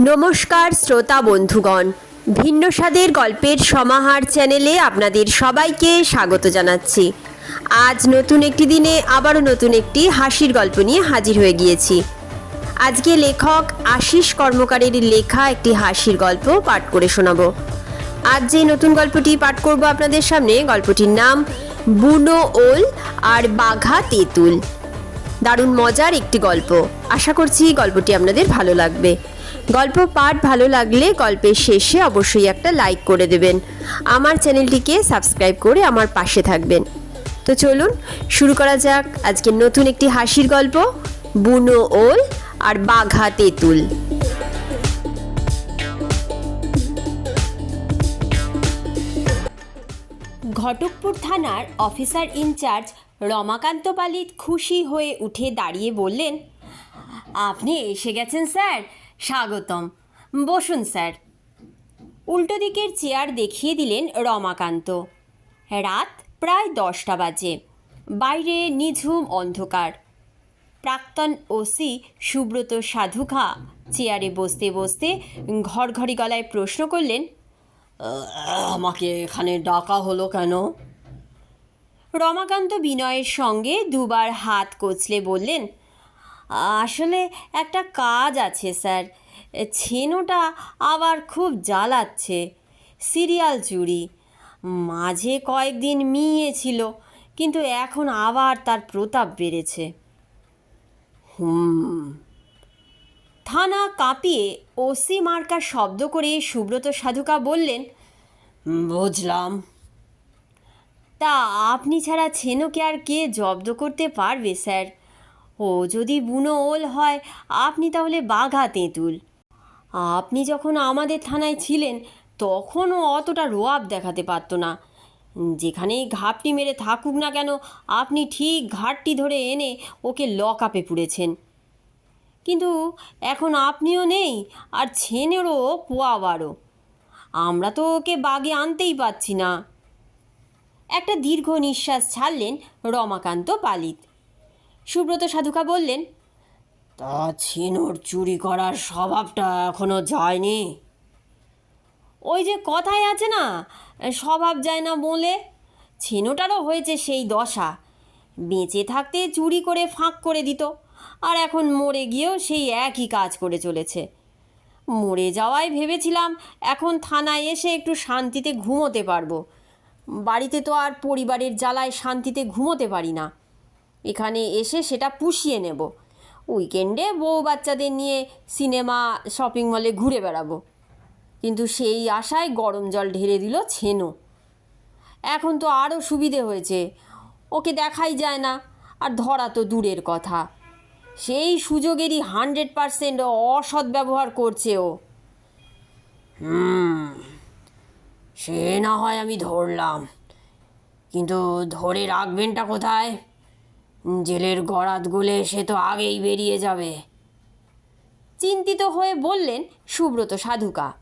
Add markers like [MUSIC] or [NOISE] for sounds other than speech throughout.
নমস্কার শ্রোতা বন্ধুগণ। ভিন্ন স্বাদের গল্পের সমাহার চ্যানেলে আপনাদের সবাইকে স্বাগত জানাচ্ছি। আজ নতুন একটি দিনে আবারও নতুন একটি হাসির গল্প নিয়ে হাজির হয়ে গিয়েছি। আজকে লেখক আশিস কর্মকারের লেখা একটি হাসির গল্প পাঠ করে শোনাবো। আজ যে নতুন গল্পটি পাঠ করব আপনাদের সামনে, গল্পটির নাম বুনো ওল আর বাঘা তেঁতুল। দারুণ মজার একটি গল্প। আশা করছি গল্পটি আপনাদের ভালো লাগবে। গল্প পাঠ ভালো লাগলে গল্পের শেষে অবশ্যই একটা লাইক করে দেবেন। আমার চ্যানেলটিকে সাবস্ক্রাইব করে আমার পাশে থাকবেন। তো চলুন, শুরু করা যাক আজকে নতুন একটি হাসির গল্প, বুনো ওল আর বাঘা তেঁতুল। ঘটকপুর থানার অফিসার ইনচার্জ রমাকান্ত পালিত খুশি হয়ে উঠে দাঁড়িয়ে বললেন, আপনি এসে গেছেন স্যার স্বাগতম। বসুন, স্যার। উল্টো দিকের চেয়ার দেখিয়ে দিলেন রমাকান্ত। রাত প্রায় দশটা বাজে। বাইরে নিঝুম অন্ধকার। প্রাক্তন ওসি সুব্রত সাধুখা চেয়ারে বসতে বসতে ঘড়ঘড়ি গলায় প্রশ্ন করলেন, আমাকে এখানে ডাকা হলো কেন? রমাকান্ত বিনয়ের সঙ্গে দুবার হাত কচলে বললেন আসলে একটা কাজ আছে, স্যার। ছেনোটা আবার খুব জ্বালাচ্ছে। সিরিয়াল চুরি। মাঝে কয়েকদিন মিয়েছিল, কিন্তু এখন আবার তার প্রতাপ বেড়েছে। হুম। থানা কাঁপিয়ে ওসি মার্কা শব্দ করে সুব্রত সাধুকা বললেন, বুঝলাম। তা আপনি ছাড়া ছেনুকে আর কে জব্দ করতে পারবে, স্যার? ও যদি বুনো ওল হয়, আপনি তাহলে বাঘা তেঁতুল। আপনি যখন আমাদের থানায় ছিলেন, তখনও অতটা রোয়াব দেখাতে পারতো না। যেখানেই ঘাপটি মেরে থাকুক না কেন, আপনি ঠিক ঘাটটি ধরে এনে ওকে লক আপে পুড়েছেন। কিন্তু এখন আপনিও নেই, আর ছেনেরও পোয়া বারো আমরা তো ওকে বাগে আনতেই পাচ্ছি না। একটা দীর্ঘ নিঃশ্বাস ছাড়লেন রমাকান্ত পালিত। সুব্রত সাধুকা বললেন, তা ছেনোর চুরি করার স্বভাবটা এখনও যায়নি? ওই যে কথায় আছে না, স্বভাব যায় না বলে? ছেনোটারও হয়েছে সেই দশা। বেঁচে থাকতে চুরি করে ফাঁক করে দিত, আর এখন মরে গিয়েও সেই একই কাজ করে চলেছে। মরে যাওয়ায় ভেবেছিলাম এখন থানায় এসে একটু শান্তিতে ঘুমোতে পারব। বাড়িতে তো আর পরিবারের জ্বালায় শান্তিতে ঘুমোতে পারি না। এখানে এসে সেটা পুষিয়ে নেব। উইকেন্ডে বউ বাচ্চাদের নিয়ে সিনেমা, শপিং মলে ঘুরে বেড়াবো। কিন্তু সেই আশায় গরম জল ঢেলে দিল ছেনো। এখন তো আরও সুবিধে হয়েছে। ওকে দেখাই যায় না, আর ধরা তো দূরের কথা। সেই সুযোগেরই হান্ড্রেড পারসেন্ট অসৎ ব্যবহার করছে ও। হুম, সে না হয় আমি ধরলাম। কিন্তু ধরে রাখবেনটা কোথায়? জেলের গড়াত গুলে সে তো আগেই বেরিয়ে যাবে। চিন্তিত হয়ে বললেন সুব্রত সাধুকা।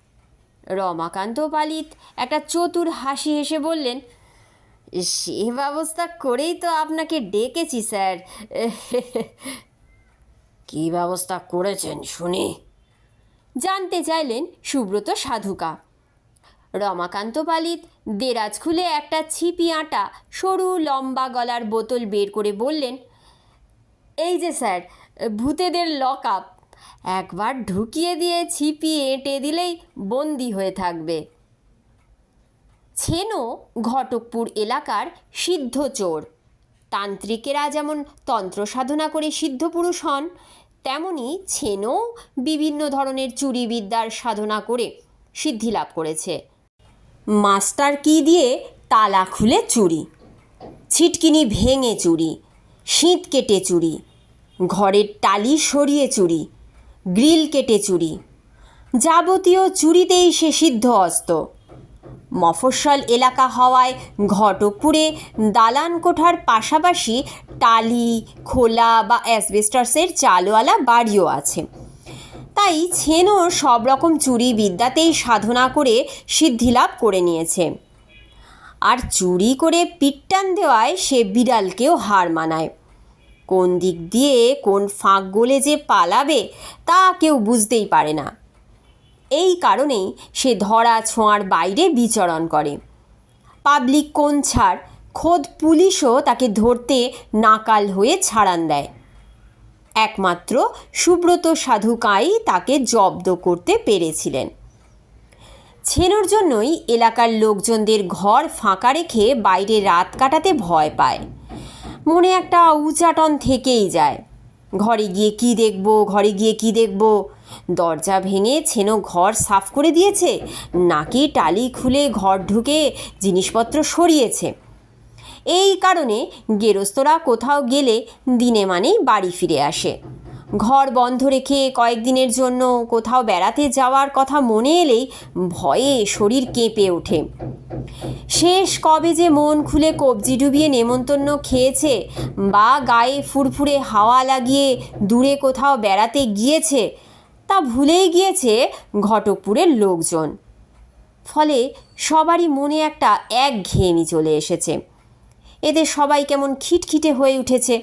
রমাকান্ত পালিত একটা চতুর হাসি হেসে বললেন, সে ব্যবস্থা করেই তো আপনাকে ডেকেছি, স্যার। [LAUGHS] কী ব্যবস্থা করেছেন শুনি? জানতে চাইলেন সুব্রত সাধুকা। রমাকান্ত পালিত, দেরাজ খুলে একটা ছিপি আটা, সরু লম্বা গলার বোতল বের করে বললেন, এই যে স্যার, ভূতেদের লক আপ একবার ঢুকিয়ে দিয়ে ছিপি এঁটে দিলেই বন্দি হয়ে থাকবে। ছেনো ঘটকপুর এলাকার সিদ্ধ চোর। তান্ত্রিকেরা যেমন তন্ত্র সাধনা করে সিদ্ধ পুরুষ হন, তেমনি ছেনো বিভিন্ন ধরনের চুরিবিদ্যার সাধনা করে সিদ্ধি লাভ করেছে। মাস্টার কি দিয়ে? তালা খুলে চুরি। ছিটকিনি ভেঙে চুরি। শীত কেটে চুরি। ঘরের টালি সরিয়ে চুরি। গ্রিল কেটে চুরি। যাবতীয় চুরিতেই সে সিদ্ধ অস্ত। মফস্বল এলাকা হওয়ায় ঘটকপুরে দালান কোঠার পাশাপাশি টালি, খোলা বা অ্যাসবেস্টাসের চালওয়ালা বাড়িও আছে। তাই ছেনও সব রকম চুরি বিদ্যাতেই সাধনা করে সিদ্ধিলাভ করে নিয়েছে। আর চুরি করে পিট্টান দেওয়ায় সে বিড়ালকেও হার মানায়। কোন দিক দিয়ে কোন ফাঁক গলে যে পালাবে তা কেউ বুঝতেই পারে না। এই কারণেই সে ধরা ছোঁয়ার বাইরে বিচরণ করে। পাবলিক কোন ছাড়, খোদ পুলিশও তাকে ধরতে নাকাল হয়ে ছাড়ান দেয়। একমাত্র সুব্রত সাধু কাই তাকে জব্দ করতে পেরেছিলেন। ছেনোর জন্যই এলাকার লোকজনদের ঘর ফাঁকা রেখে বাইরে রাত কাটাতে ভয় পায়। মনে একটা উচাটন থেকেই যায়। ঘরে গিয়ে কি দেখব, ঘরে গিয়ে কি দেখব? দরজা ভেঙে ছেনো ঘর সাফ করে দিয়েছে, নাকি টালি খুলে ঘর ঢুকে জিনিসপত্র সরিয়েছে? এই কারণে গেরস্তরা কোথাও গেলে দিনে মানেই বাড়ি ফিরে আসে। ঘর বন্ধ রেখে কয়েকদিনের জন্য কোথাও বেড়াতে যাওয়ার কথা মনে এলেই ভয়ে শরীর কেঁপে ওঠে। শেষ কবে যে মন খুলে কবজি ডুবিয়ে নেমন্তন্ন খেয়েছে বা গায়ে ফুরফুরে হাওয়া লাগিয়ে দূরে কোথাও বেড়াতে গিয়েছে, তা ভুলেই গিয়েছে ঘটকপুরের লোকজন। ফলে সবারই মনে একটা এক ঘেয়েমি চলে এসেছে। এদের সবাই কেমন খিটখিটে হয়ে উঠেছে।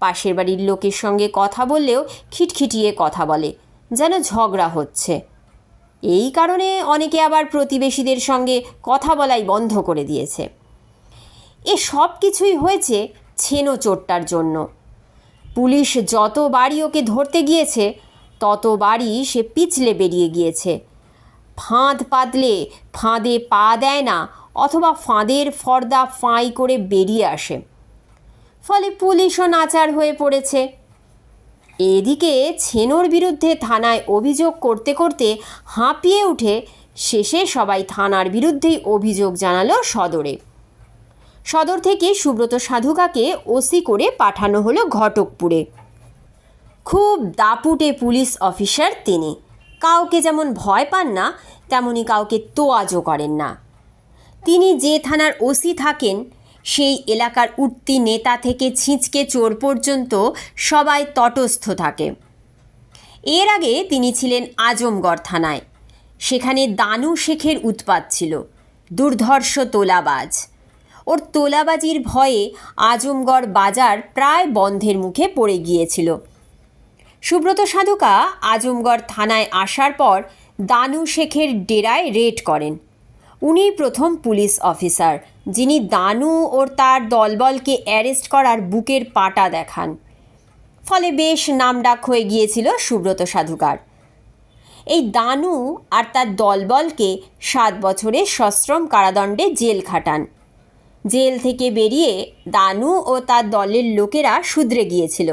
পাশের বাড়ির লোকের সঙ্গে কথা বললেও খিটখিটিয়ে কথা বলে, যেন ঝগড়া হচ্ছে। এই কারণে অনেকে আবার প্রতিবেশীদের সঙ্গে কথা বলাই বন্ধ করে দিয়েছে। এ সব কিছুই হয়েছে ছেনো চোরটার জন্য। পুলিশ যত বাড়ি ওকে ধরতে গিয়েছে, তত বাড়ি সে পিছলে বেরিয়ে গিয়েছে। ফাঁদ পাতলে ফাঁদে পা দেয় না অথবা ফাঁদের ফর্দা ফাঁই করে বেরিয়ে আসে। ফলে পুলিশও নাচার হয়ে পড়েছে। এদিকে ছেনোর বিরুদ্ধে থানায় অভিযোগ করতে করতে হাঁপিয়ে উঠে শেষে সবাই থানার বিরুদ্ধেই অভিযোগ জানালো সদরে। সদর থেকে সুব্রত সাধুকাকে ওসি করে পাঠানো হলো ঘটকপুরে। খুব দাপুটে পুলিশ অফিসার তিনি। কাউকে যেমন ভয় পান না, তেমনি কাউকে তোয়াজও করেন না। তিনি যে থানার ওসি থাকেন, সেই এলাকার উঠতি নেতা থেকে ছিঁচকে চোর পর্যন্ত সবাই তটস্থ থাকে। এর আগে তিনি ছিলেন আজমগড় থানায়। সেখানে দানু শেখের উৎপাত ছিল। দুর্ধর্ষ তোলাবাজ। ওর তোলাবাজির ভয়ে আজমগড় বাজার প্রায় বন্ধের মুখে পড়ে গিয়েছিল। সুব্রত সাধুকা আজমগড় থানায় আসার পর দানু শেখের ডেরায় রেড করেন। উনি প্রথম পুলিশ অফিসার, যিনি দানু ও তার দলবলকে অ্যারেস্ট করার বুকের পাটা দেখান। ফলে বেশ নামডাক হয়ে গিয়েছিল সুব্রত সাধুকার। এই দানু আর তার দলবলকে সাত বছরের সশ্রম কারাদণ্ডে জেল খাটান। জেল থেকে বেরিয়ে দানু ও তার দলের লোকেরা শুধরে গিয়েছিল।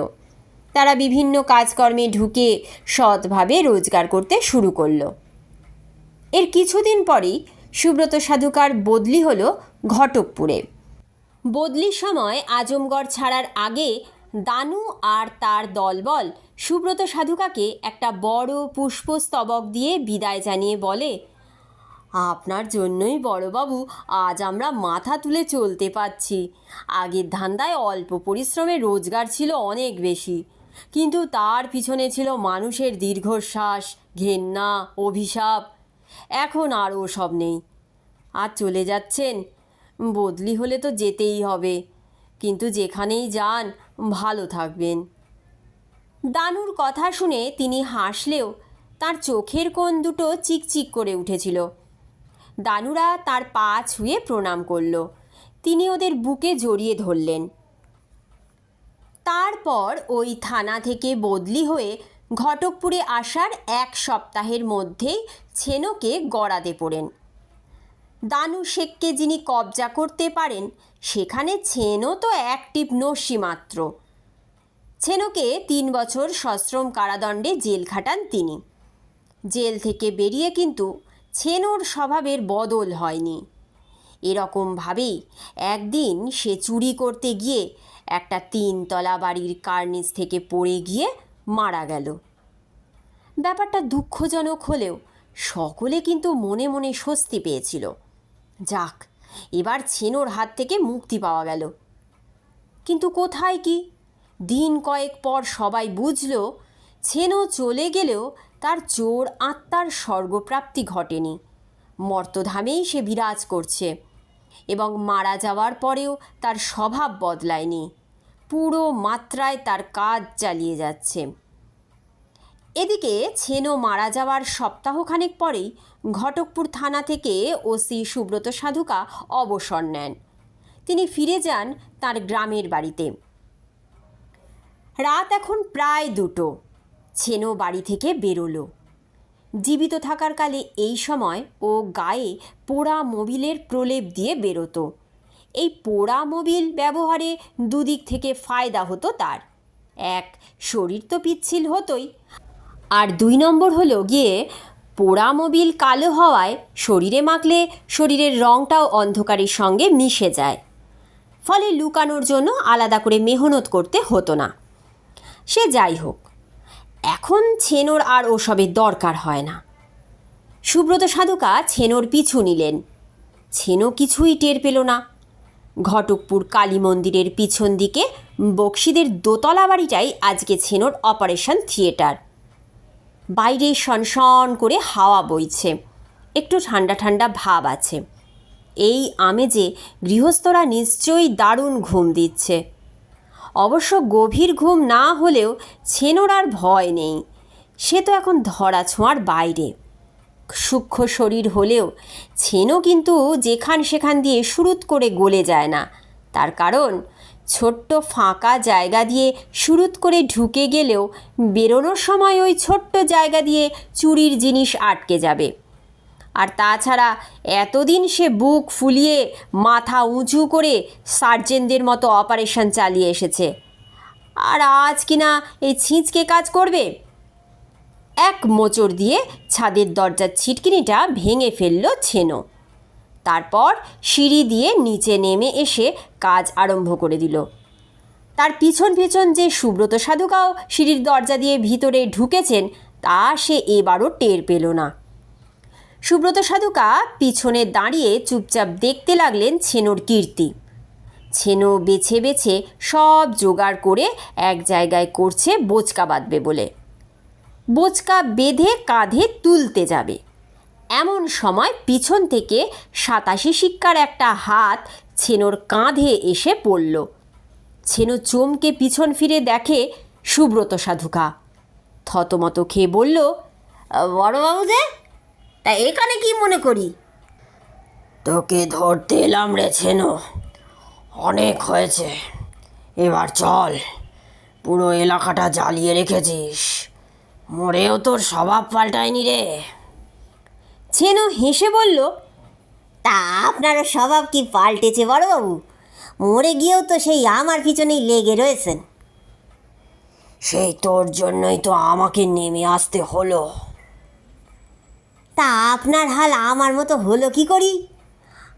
তারা বিভিন্ন কাজকর্মে ঢুকে সৎভাবে রোজগার করতে শুরু করল। এর কিছুদিন পরেই সুব্রত সাধুকার বদলি হলো ঘটকপুরে। বদলির সময় আজমগড় ছাড়ার আগে দানু আর তার দলবল সুব্রত সাধুকাকে একটা বড় পুষ্পস্তবক দিয়ে বিদায় জানিয়ে বলে, আপনার জন্যই বড়বাবু, আজ আমরা মাথা তুলে চলতে পারছি। আগের ধান্দায় অল্প পরিশ্রমে রোজগার ছিল অনেক বেশি। কিন্তু তার পিছনে ছিল মানুষের দীর্ঘশ্বাস, ঘেন্না, অভিশাপ। এখন আর সব নেই। আর চলে যাচ্ছেন। বদলি হলে তো যেতেই হবে। কিন্তু যেখানেই যান, ভালো থাকবেন। দানুর কথা শুনে তিনি হাসলেও তার চোখের কোণ দুটো চিকচিক করে উঠেছিল। দানুরা তার পা ছুঁয়ে প্রণাম করল। তিনি ওদের বুকে জড়িয়ে ধরলেন। তারপর ওই থানা থেকে বদলি হয়ে ঘটকপুরে আসার এক সপ্তাহের মধ্যেই ছেনোকে গড়াতে পড়েন। দানু শেখকে যিনি কবজা করতে পারেন, সেখানে ছেনো তো অ্যাক্টিভ নস্যি মাত্র। ছেনোকে তিন বছর সশ্রম কারাদণ্ডে জেল খাটান তিনি। জেল থেকে বেরিয়ে কিন্তু ছেনোর স্বভাবের বদল হয়নি। এরকমভাবেই একদিন সে চুরি করতে গিয়ে একটা তিনতলা বাড়ির কার্নিস থেকে পড়ে গিয়ে মারা গেল। ব্যাপারটা দুঃখজনক হলেও সকলে কিন্তু মনে মনে স্বস্তি পেয়েছিল। যাক, এবার ছেনোর হাত থেকে মুক্তি পাওয়া গেল। কিন্তু কোথায় কি? দিন কয়েক পর সবাই বুঝল, ছেনো চলে গেলেও তার চোর আত্মার স্বর্গপ্রাপ্তি ঘটেনি। মর্তধামেই সে বিরাজ করছে। এবং মারা যাওয়ার পরেও তার স্বভাব বদলায়নি। পুরো মাত্রায় তার কাজ চালিয়ে যাচ্ছে। এদিকে ছেনো মারা যাওয়ার সপ্তাহখানেক পরেই ঘটকপুর থানা থেকে ওসি সুব্রত সাধুকা অবসর নেন। তিনি ফিরে যান তার গ্রামের বাড়িতে। রাত এখন প্রায় দুটো। ছেনো বাড়ি থেকে বেরোলো। জীবিত থাকার কালে এই সময় ও গায়ে পোড়া মোবিলের প্রলেপ দিয়ে বেরোতো। এই পোড়া মোবিল ব্যবহারে দুদিক থেকে ফায়দা হতো তার। এক, শরীর তো পিচ্ছিল হতোই। আর দুই নম্বর হলো গিয়ে পোড়া মোবিল কালো হওয়ায় শরীরে মাখলে শরীরের রঙটাও অন্ধকারের সঙ্গে মিশে যায়। ফলে লুকানোর জন্য আলাদা করে মেহনত করতে হতো না। সে যাই হোক এখন ছেনোর আর ওসবের দরকার হয় না। সুব্রত সাধুকা ছেনোর পিছু নিলেন। ছেনো কিছুই টের পেল না। ঘটকপুর কালী মন্দিরের পিছন দিকে বক্সিদের দোতলা বাড়িটাই আজকে ছেনোর অপারেশন থিয়েটার। বাইরে সনসন করে হাওয়া বইছে। একটু ঠান্ডা ঠান্ডা ভাব আছে। এই আমেজে গৃহস্থরা নিশ্চয়ই দারুণ ঘুম দিচ্ছে। অবশ্য গভীর ঘুম না হলেও ছেনোর আর ভয় নেই। সে তো এখন ধরা ছোঁয়ার বাইরে। সূক্ষ্ম শরীর হলেও ছেনো কিন্তু যেখান সেখান দিয়ে শুরুত করে গলে যায় না। তার কারণ, ছোট্ট ফাঁকা জায়গা দিয়ে শুরুত করে ঢুকে গেলেও বেরোনোর সময় ওই ছোট্ট জায়গা দিয়ে চুরির জিনিস আটকে যাবে। আর তাছাড়া এতদিন সে বুক ফুলিয়ে মাথা উঁচু করে সার্জেনদের মতো অপারেশন চালিয়ে এসেছে। আর আজ কিনা এই ছিঁচকে কাজ করবে? এক মোচড় দিয়ে ছাদের দরজার ছিটকিনিটা ভেঙে ফেলল ছেনো। তারপর সিঁড়ি দিয়ে নিচে নেমে এসে কাজ আরম্ভ করে দিল। তার পিছন পিছন যে সুব্রত সাধুকাও সিঁড়ির দরজা দিয়ে ভিতরে ঢুকেছেন, তা সে এবারও টের পেল না। সুব্রত সাধুকা পিছনে দাঁড়িয়ে চুপচাপ দেখতে লাগলেন ছেনোর কীর্তি। ছেনো বেছে বেছে সব জোগাড় করে এক জায়গায় করছে বোচকা বাঁধবে বলে। বোচকা বেঁধে কাঁধে তুলতে যাবে। এমন সময় পিছন থেকে সাতাশি শিক্ষার একটা হাত ছেনোর কাঁধে এসে পড়ল। ছেনো চমকে পিছন ফিরে দেখে সুব্রত সাধুকা। থতমত খেয়ে বলল বড়বাবু যে তা এখানে কি মনে করি? তোকে ধরতে এলাম রে ছেনো। অনেক হয়েছে। এবার চল পুরো এলাকাটা জ্বালিয়ে রেখেছিস। মরেও তোর স্বভাব পাল্টায়নি রে। ছেনো হেসে বলল তা আপনারও স্বভাব কি পাল্টেছে বড়বাবু? মরে গিয়েও তো সেই আমার পিছনেই লেগে রয়েছেন। সেই তোর জন্যই তো আমাকে নেমে আসতে হলো। তা আপনার হাল আমার মতো হলো কি করি?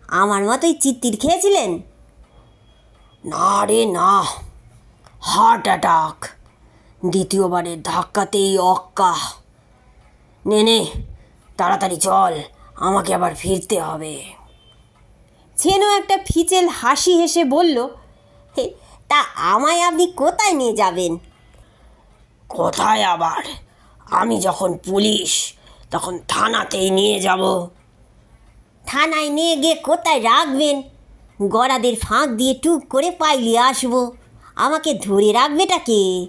আমার মতোই চিত্তির খেয়েছিলেন? না রে না। হার্ট অ্যাটাক দ্বিতীয়বারের ধাক্কাতেই অক্কা। নে নে তাড়াতাড়ি চল আমাকে আবার ফিরতে হবে। ছেনো একটা ফিচেল হাসি হেসে বলল "হে, তা আমায় আপনি কোথায় নিয়ে যাবেন? কোথায় আবার? আমি যখন পুলিশ তখন থানাতেই নিয়ে যাব। থানায় নিয়ে গিয়ে কোথায় রাখবেন? গড়াদের ফাঁক দিয়ে টুক করে পাইলিয়ে আসব। আমাকে ধরে রাখবেটা কে?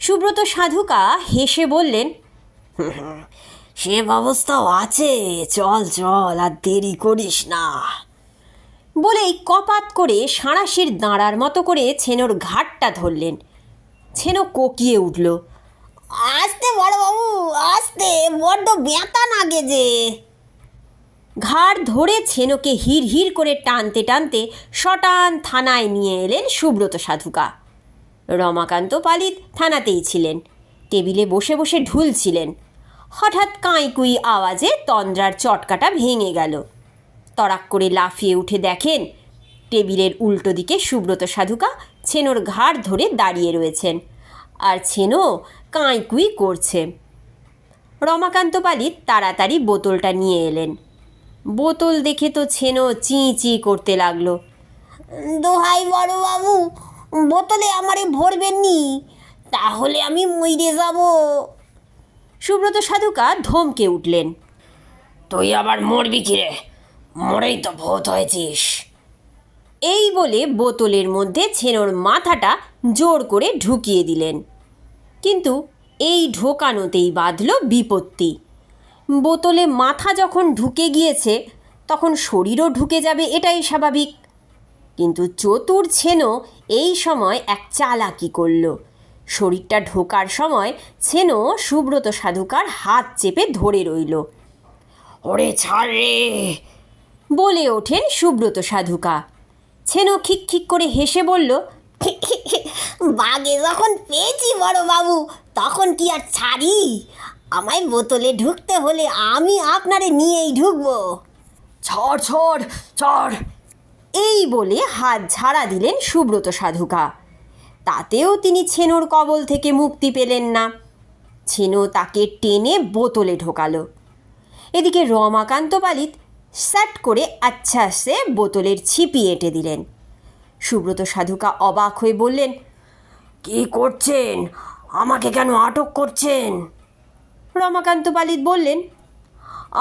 সুব্রত সাধুকা হেসে বললেন সে ব্যবস্থাও আছে চল চল আর দেরি করিস না। বলেই কপাত করে সাঁড়াশির দাঁড়ার মতো করে ছেনোর ঘাটটা ধরলেন। ছেনো কোকিয়ে উঠল। আসতে বড়বাবু আসতে, বড্ড ব্যথা নাগে যে। ঘাড় ধরে ছেনোকে হির হির করে টানতে টানতে শটান থানায় নিয়ে এলেন সুব্রত সাধুকা। রমাকান্ত পালিত থানাতেই ছিলেন। টেবিলে বসে বসে ঢুলছিলেন। হঠাৎ কাঁইকুই আওয়াজে তন্দ্রার চটকাটা ভেঙে গেল। তড়াক করে লাফিয়ে উঠে দেখেন, টেবিলের উল্টো দিকে সুব্রত সাধুকা ছেনোর ঘাড় ধরে দাঁড়িয়ে রয়েছেন। আর ছেনো কাঁইকুই করছে। রমাকান্ত পালিত তাড়াতাড়ি বোতলটা নিয়ে এলেন। বোতল দেখে তো ছেনো চি চি করতে লাগল। দোহাই বড়বাবু বোতলে আমারে ভরবেন নি তাহলে আমি মইরে যাব। সুব্রত সাধুকা ধমকে উঠলেন। তুই আবার মরবি কি রে? মরেই তো ভূত হয়েছিস। এই বলে বোতলের মধ্যে ছেনোর মাথাটা জোর করে ঢুকিয়ে দিলেন। কিন্তু এই ঢোকানোতেই বাঁধল বিপত্তি। বোতলে মাথা যখন ঢুকে গিয়েছে, তখন শরীরও ঢুকে যাবে, এটাই স্বাভাবিক। কিন্তু চতুর ছেনো এই সময় এক চালাকি করল। শরীরটা ঢোকার সময় ছেনো সুব্রত সাধুকার হাত চেপে ধরে রইল। ওরে ছাড় বলে ওঠেন সুব্রত সাধুকা। ছেনো খিক খিক করে হেসে বলল [LAUGHS] বাগে যখন পেয়েছি বড় বাবু তখন কি আর ছাড়ি? আমায় বোতলে ঢুকতে হলে আমি আপনারে নিয়েই ঢুকবো। ছড় ছড় ছড়। এই বলে হাত ঝাড়া দিলেন সুব্রত সাধুকা। তাতেও তিনি ছেনোর কবল থেকে মুক্তি পেলেন না। ছেনো তাকে টেনে বোতলে ঢোকালো। এদিকে রমাকান্ত পালিত স্যাট করে আচ্ছা সে বোতলের ছিপি এঁটে দিলেন। সুব্রত সাধুকা অবাক হয়ে বললেন, কি করছেন? আমাকে কেন আটক করছেন? রমাকান্ত পালিত বললেন,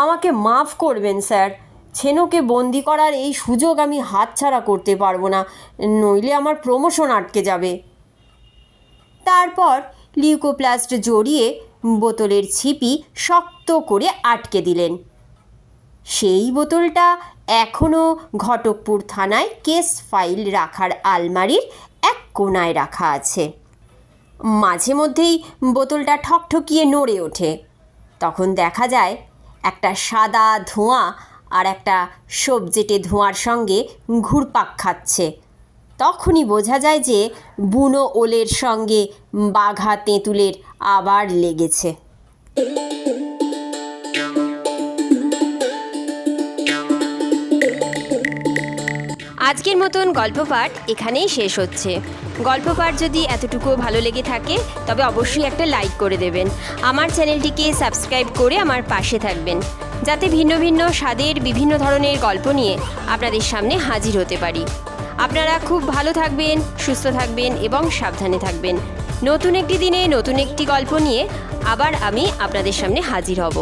আমাকে মাফ করবেন, স্যার। ছেনোকে বন্দি করার এই সুযোগ আমি হাতছাড়া করতে পারব না, নইলে আমার প্রমোশন আটকে যাবে। তারপর লিউকোপ্লাস্ট জড়িয়ে বোতলের ছিপি শক্ত করে আটকে দিলেন। সেই বোতলটা এখনও ঘটকপুর থানায় কেস ফাইল রাখার আলমারির এক কোনায় রাখা আছে। মাঝে মধ্যেই বোতলটা ঠকঠকিয়ে নড়ে ওঠে। তখন দেখা যায় একটা সাদা ধোঁয়া আর একটা সবজেটে ধোঁয়ার সঙ্গে ঘুরপাক খাচ্ছে। তখনই বোঝা যায় যে বুনো ওলের সঙ্গে বাঘা তেঁতুলের আবার লেগেছে। আজকের মতন গল্প পাঠ এখানেই শেষ হচ্ছে। গল্প পাঠ যদি এতটুকু ভালো লেগে থাকে, তবে অবশ্যই একটা লাইক করে দেবেন। আমার চ্যানেলটিকে সাবস্ক্রাইব করে আমার পাশে থাকবেন। যাতে ভিন্ন ভিন্ন স্বাদের বিভিন্ন ধরনের গল্প নিয়ে আপনাদের সামনে হাজির হতে পারি। আপনারা খুব ভালো থাকবেন, সুস্থ থাকবেন এবং সাবধানে থাকবেন। নতুন একটি দিনে নতুন একটি গল্প নিয়ে আবার আমি আপনাদের সামনে হাজির হব।